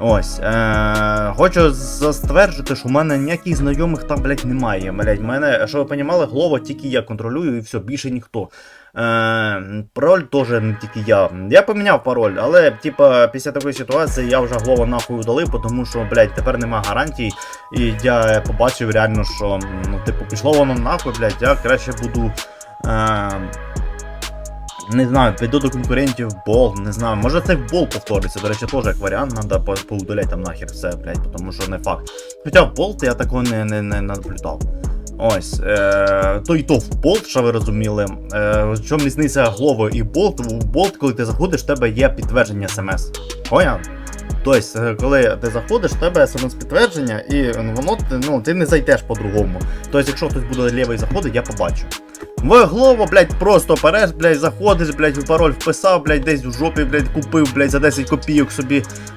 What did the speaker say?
Ось. Е, хочу застверджити, що в мене ніяких знайомих там, блядь, немає. Блядь, мене, що ви понімали, Глова тільки я контролюю і все, більше ніхто. Е, пароль теж не тільки я. Я поміняв пароль, але, типа, після такої ситуації я вже Глова нахуй удалив, тому що, блядь, тепер нема гарантій. І я побачив реально, що, ну, типу, пішло воно нахуй, блядь, я краще буду. Е, не знаю, піду до конкурентів бол, не знаю. Може це в бол повториться. До речі, теж як варіант, треба по там нахер все, блядь, тому що не факт. Хоча в болт я такого не, не, не наблюдав. Ось, е, то і то в болт, що ви розуміли. Е, чому різниця Глово і болт? В болт, коли ти заходиш, в тебе є підтвердження смс. Поняв? Тобто, е, коли ти заходиш, в тебе смс підтвердження, і воно ну, ти не зайдеш по-другому. Тобто, якщо хтось буде лівий заходить, я побачу. В Глово, блядь, просто переш, блядь, заходиш, блядь, пароль вписав, блядь, десь в жопі, блядь, купив, блядь, за 10 копійок собі